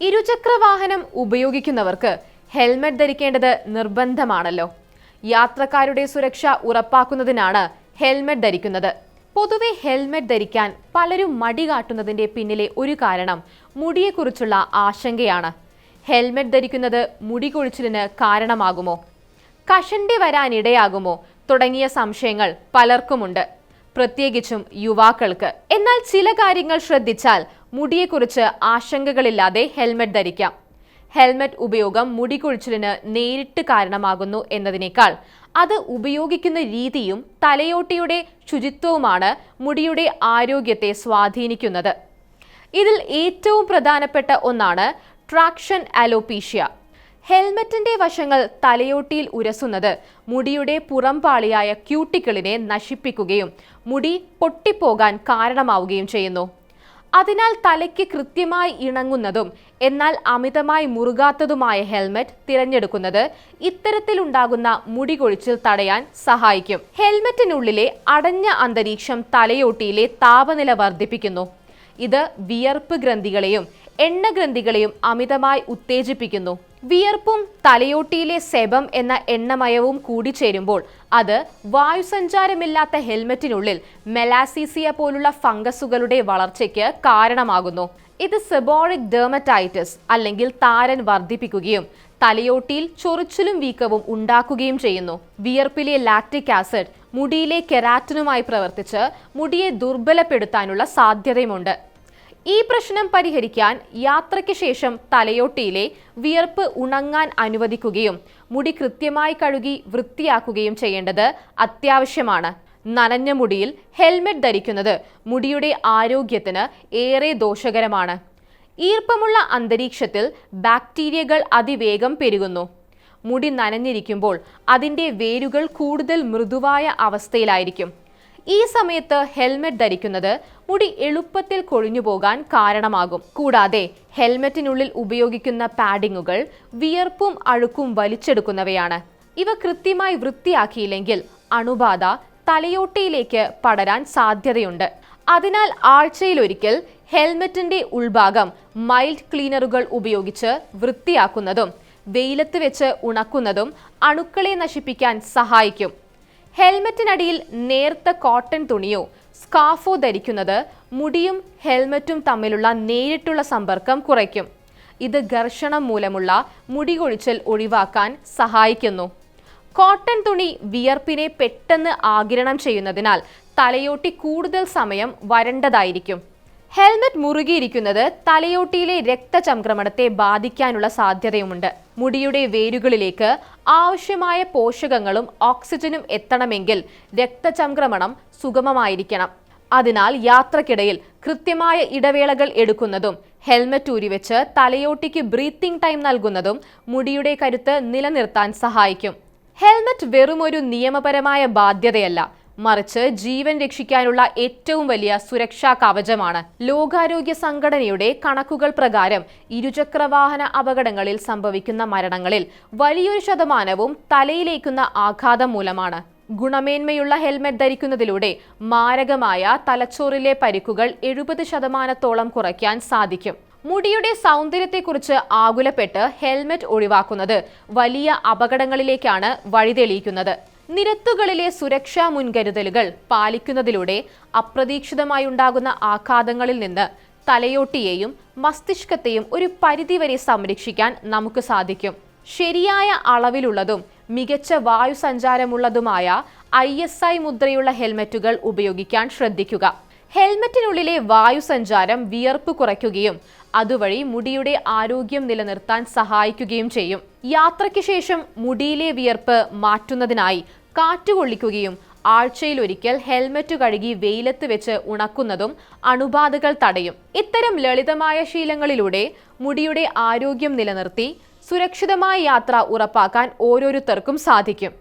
ഇരുചക്ര വാഹനം ഉപയോഗിക്കുന്നവർക്ക് ഹെൽമറ്റ് ധരിക്കേണ്ടത് നിർബന്ധമാണല്ലോ. യാത്രക്കാരുടെ സുരക്ഷ ഉറപ്പാക്കുന്നതിനാണ് ഹെൽമറ്റ് ധരിക്കുന്നത്. പൊതുവെ ഹെൽമറ്റ് ധരിക്കാൻ പലരും മടി കാട്ടുന്നതിന്റെ പിന്നിലെ ഒരു കാരണം മുടിയെക്കുറിച്ചുള്ള ആശങ്കയാണ്. ഹെൽമറ്റ് ധരിക്കുന്നത് മുടി കൊഴിച്ചിലിന് കാരണമാകുമോ? കഷണ്ടി വരാനിടയാകുമോ? തുടങ്ങിയ സംശയങ്ങൾ പലർക്കുമുണ്ട്. പ്രത്യേകിച്ചും യുവാക്കൾക്ക്. എന്നാൽ ചില കാര്യങ്ങൾ ശ്രദ്ധിച്ചാൽ മുടിയെക്കുറിച്ച് ആശങ്കകളില്ലാതെ ഹെൽമറ്റ് ധരിക്കാം. ഹെൽമറ്റ് ഉപയോഗം മുടി കൊഴിച്ചിലിന് നേരിട്ട് കാരണമാകുന്നു എന്നതിനേക്കാൾ അത് ഉപയോഗിക്കുന്ന രീതിയും തലയോട്ടിയുടെ ശുചിത്വവുമാണ് മുടിയുടെ ആരോഗ്യത്തെ സ്വാധീനിക്കുന്നത്. ഇതിൽ ഏറ്റവും പ്രധാനപ്പെട്ട ഒന്നാണ് ട്രാക്ഷൻ അലോപീഷ്യ. ഹെൽമെറ്റിന്റെ വശങ്ങൾ തലയോട്ടിയിൽ ഉരസുന്നത് മുടിയുടെ പുറംപാളിയായ ക്യൂട്ടിക്കിളിനെ നശിപ്പിക്കുകയും മുടി പൊട്ടിപ്പോകാൻ കാരണമാവുകയും ചെയ്യുന്നു. അതിനാൽ തലയ്ക്ക് കൃത്യമായി ഇണങ്ങുന്നതും എന്നാൽ അമിതമായി മുറുകാത്തതുമായ ഹെൽമറ്റ് തിരഞ്ഞെടുക്കുന്നത് ഇത്തരത്തിലുണ്ടാകുന്ന മുടി കൊഴിച്ചിൽ തടയാൻ സഹായിക്കും. ഹെൽമെറ്റിനുള്ളിലെ അടഞ്ഞ അന്തരീക്ഷം തലയോട്ടിയിലെ താപനില വർദ്ധിപ്പിക്കുന്നു. ഇത് വിയർപ്പ് ഗ്രന്ഥികളെയും എണ്ണഗ്രന്ഥികളെയും അമിതമായി ഉത്തേജിപ്പിക്കുന്നു. വിയർപ്പും തലയോട്ടിയിലെ സെബം എന്ന എണ്ണമയവും കൂടി ചേരുമ്പോൾ അത് വായുസഞ്ചാരമില്ലാത്ത ഹെൽമറ്റിനുള്ളിൽ മെലാസീസിയ പോലുള്ള ഫംഗസുകളുടെ വളർച്ചയ്ക്ക് കാരണമാകുന്നു. ഇത് സെബോറിക് ഡെർമറ്റൈറ്റിസ് അല്ലെങ്കിൽ താരൻ വർദ്ധിപ്പിക്കുകയും തലയോട്ടിയിൽ ചൊറിച്ചിലും വീക്കവും ഉണ്ടാക്കുകയും ചെയ്യുന്നു. വിയർപ്പിലെ ലാക്റ്റിക് ആസിഡ് മുടിയിലെ കെരാറ്റിനുമായി പ്രവർത്തിച്ച് മുടിയെ ദുർബലപ്പെടുത്താനുള്ള സാധ്യതയുമുണ്ട്. ഈ പ്രശ്നം പരിഹരിക്കാൻ യാത്രയ്ക്ക് ശേഷം തലയോട്ടിയിലെ വിയർപ്പ് ഉണങ്ങാൻ അനുവദിക്കുകയും മുടി കൃത്യമായി കഴുകി വൃത്തിയാക്കുകയും ചെയ്യേണ്ടത് അത്യാവശ്യമാണ്. നനഞ്ഞ മുടിയിൽ ഹെൽമെറ്റ് ധരിക്കുന്നത് മുടിയുടെ ആരോഗ്യത്തിന് ഏറെ ദോഷകരമാണ്. ഈർപ്പമുള്ള അന്തരീക്ഷത്തിൽ ബാക്ടീരിയകൾ അതിവേഗം പെരുകുന്നു. മുടി നനഞ്ഞിരിക്കുമ്പോൾ അതിന്റെ വേരുകൾ കൂടുതൽ മൃദുവായ അവസ്ഥയിലായിരിക്കും. ഈ സമയത്ത് ഹെൽമെറ്റ് ധരിക്കുന്നത് മുടി എളുപ്പത്തിൽ കൊഴിഞ്ഞു പോകാൻ കാരണമാകും. കൂടാതെ ഹെൽമെറ്റിനുള്ളിൽ ഉപയോഗിക്കുന്ന പാഡിങ്ങുകൾ വിയർപ്പും അഴുക്കും വലിച്ചെടുക്കുന്നവയാണ്. ഇവ കൃത്യമായി വൃത്തിയാക്കിയില്ലെങ്കിൽ അണുബാധ തലയോട്ടിയിലേക്ക് പടരാൻ സാധ്യതയുണ്ട്. അതിനാൽ ആഴ്ചയിലൊരിക്കൽ ഹെൽമെറ്റിന്റെ ഉൾഭാഗം മൈൽഡ് ക്ലീനറുകൾ ഉപയോഗിച്ച് വൃത്തിയാക്കുന്നതും വെയിലത്ത് വെച്ച് ഉണക്കുന്നതും അണുക്കളെ നശിപ്പിക്കാൻ സഹായിക്കും. ഹെൽമെറ്റിനടിയിൽ നേർത്ത കോട്ടൺ തുണിയോ സ്കാർഫോ ധരിക്കുന്നത് മുടിയും ഹെൽമറ്റും തമ്മിലുള്ള നേരിട്ടുള്ള സമ്പർക്കം കുറയ്ക്കും. ഇത് ഘർഷണം മൂലമുള്ള മുടി കൊഴിച്ചൽ ഒഴിവാക്കാൻ സഹായിക്കുന്നു. കോട്ടൺ തുണി വിയർപ്പിനെ പെട്ടെന്ന് ആഗിരണം ചെയ്യുന്നതിനാൽ തലയോട്ടി കൂടുതൽ സമയം വരണ്ടതായിരിക്കും. ഹെൽമറ്റ് മുറുകിയിരിക്കുന്നത് തലയോട്ടിയിലെ രക്തചംക്രമണത്തെ ബാധിക്കാനുള്ള സാധ്യതയുമുണ്ട്. മുടിയുടെ വേരുകളിലേക്ക് ആവശ്യമായ പോഷകങ്ങളും ഓക്സിജനും എത്തണമെങ്കിൽ രക്തചംക്രമണം സുഗമമായിരിക്കണം. അതിനാൽ യാത്രക്കിടയിൽ കൃത്യമായ ഇടവേളകൾ എടുക്കുന്നതും ഹെൽമറ്റ് ഊരിവെച്ച് തലയോട്ടിക്ക് ബ്രീത്തിംഗ് ടൈം നൽകുന്നതും മുടിയുടെ കരുത്ത് നിലനിർത്താൻ സഹായിക്കും. ഹെൽമറ്റ് വെറുമൊരു നിയമപരമായ ബാധ്യതയല്ല. മറിച്ച് ജീവൻ രക്ഷിക്കാനുള്ള ഏറ്റവും വലിയ സുരക്ഷാ കവചമാണ് ലോകാരോഗ്യ സംഘടനയുടെ കണക്കുകൾ പ്രകാരം ഇരുചക്രവാഹന അപകടങ്ങളിൽ സംഭവിക്കുന്ന മരണങ്ങളിൽ വലിയൊരു ശതമാനവും തലയിലേക്കുന്ന ആഘാതം മൂലമാണ്. ഗുണമേന്മയുള്ള ഹെൽമെറ്റ് ധരിക്കുന്നതിലൂടെ മാരകമായ തലച്ചോറിലെ പരിക്കുകൾ എഴുപത് ശതമാനത്തോളം കുറയ്ക്കാൻ സാധിക്കും. മുടിയുടെ സൗന്ദര്യത്തെക്കുറിച്ച് ആകുലപ്പെട്ട് ഹെൽമെറ്റ് ഒഴിവാക്കുന്നത് വലിയ അപകടങ്ങളിലേക്കാണ് വഴിതെളിയിക്കുന്നത്. നിരത്തുകളിലെ സുരക്ഷാ മുൻകരുതലുകൾ പാലിക്കുന്നതിലൂടെ അപ്രതീക്ഷിതമായി ഉണ്ടാകുന്ന ആഘാതങ്ങളിൽ നിന്ന് തലയോട്ടിയെയും മസ്തിഷ്കത്തെയും ഒരു പരിധിവരെ സംരക്ഷിക്കാൻ നമുക്ക് സാധിക്കും. ശരിയായ അളവിലുള്ളതും മികച്ച വായുസഞ്ചാരമുള്ളതുമായ ഐ എസ് ഐ മുദ്രയുള്ള ഹെൽമറ്റുകൾ ഉപയോഗിക്കാൻ ശ്രദ്ധിക്കുക. ഹെൽമറ്റിനുള്ളിലെ വായുസഞ്ചാരം വിയർപ്പ് കുറയ്ക്കുകയും അതുവഴി മുടിയുടെ ആരോഗ്യം നിലനിർത്താൻ സഹായിക്കുകയും ചെയ്യും. യാത്രയ്ക്ക് ശേഷം മുടിയിലെ വിയർപ്പ് മാറ്റുന്നതിനായി കാറ്റുകൊള്ളിക്കുകയും ആഴ്ചയിലൊരിക്കൽ ഹെൽമറ്റ് കഴുകി വെയിലത്ത് വെച്ച് ഉണക്കുന്നതും അണുബാധകൾ തടയും. ഇത്തരം ലളിതമായ ശീലങ്ങളിലൂടെ മുടിയുടെ ആരോഗ്യം നിലനിർത്തി സുരക്ഷിതമായ യാത്ര ഉറപ്പാക്കാൻ ഓരോരുത്തർക്കും സാധിക്കും.